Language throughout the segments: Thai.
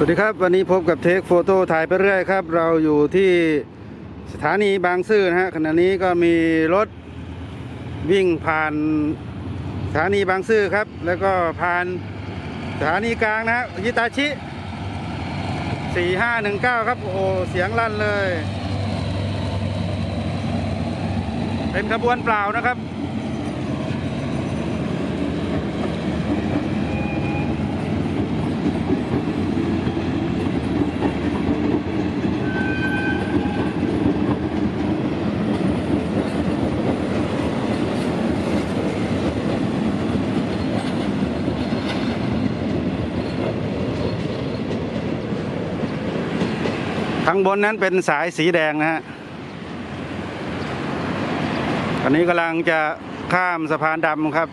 สวัสดีครับ วันนี้พบกับเทคโฟโต้ถ่ายไปเรื่อยครับ เราอยู่ที่สถานีบางซื่อนะฮะขณะนี้ก็มีรถวิ่งผ่านสถานีบางซื่อครับ แล้วก็ผ่านสถานีกลางนะฮะยิตาชิ 4519 ครับโอ้เสียงลั่นเลย เป็นขบวนเปล่านะครับ ข้างบนนั้นเป็นสายสีแดงนะฮะอันนี้กำลังจะข้ามสะพานดำครับ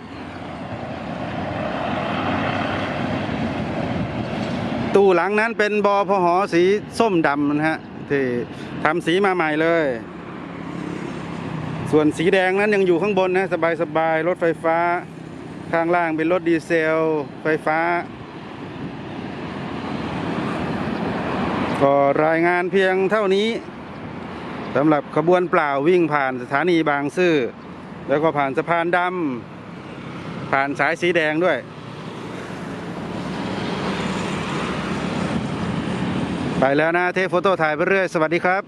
ตู้หลังนั้นเป็นบอพหอสีส้มดำนะฮะที่ทำสีมาใหม่เลย ส่วนสีแดงนั้นยังอยู่ข้างบนนะ สบายๆ รถไฟฟ้า ข้างล่างเป็นรถดีเซล ไฟฟ้า ก็รายงานเพียงเท่านี้สำหรับขบวนเปล่าวิ่งผ่านสถานีบางซื่อ แล้วก็ผ่านสะพานดำผ่านสายสีแดงด้วย ไปแล้วนะเทฟโฟโต้ถ่ายไปเรื่อย สวัสดีครับ